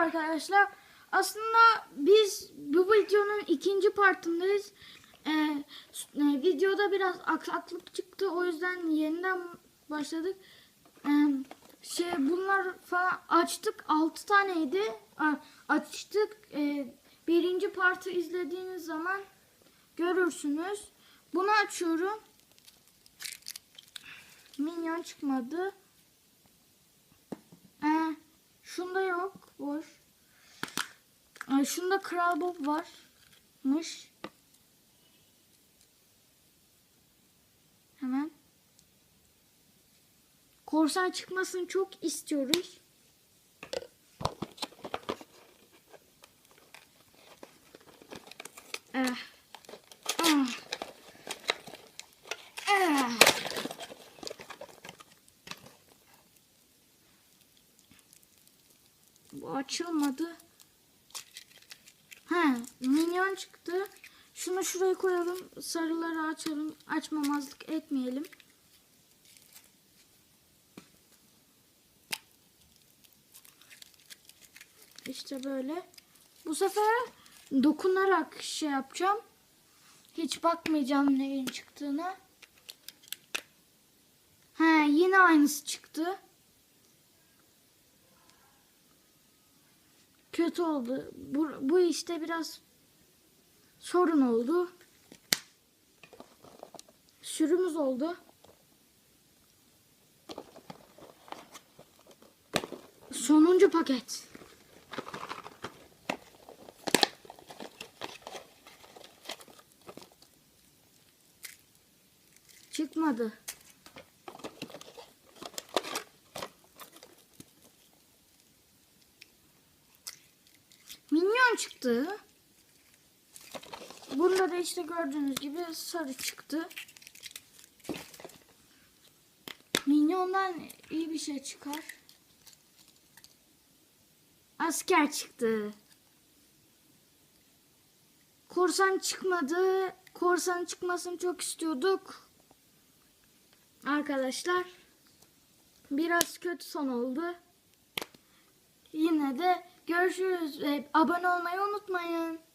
Arkadaşlar aslında biz bu videonun ikinci partındayız. Ee, e, videoda biraz aksaklık çıktı o yüzden yeniden başladık. Ee, şey bunlar falan açtık 6 taneydi. Açtık. Ee, birinci partı izlediğiniz zaman görürsünüz. Bunu açıyorum. Minyon çıkmadı. Ee, şunda yok. Boş. Ee, şunda Kral Bob varmış. Hemen. Korsan çıkmasını çok istiyoruz. Eh. Ah. Eh. Bu açılmadı. He, minyon çıktı. Şunu şuraya koyalım. Sarıları açalım. Açmamazlık etmeyelim. İşte böyle. Bu sefer dokunarak şey yapacağım. Hiç bakmayacağım neyin çıktığına. He, yine aynısı çıktı. Kötü oldu. Bu, bu işte biraz sorun oldu. Sürümüz oldu. Sonuncu paket. Çıkmadı. Minyon çıktı. Bunda da işte gördüğünüz gibi sarı çıktı. Minyondan iyi bir şey çıkar. Asker çıktı. Korsan çıkmadı. Korsan çıkmasını çok istiyorduk. Arkadaşlar biraz kötü son oldu. Yine de görüşürüz. Ve abone olmayı unutmayın.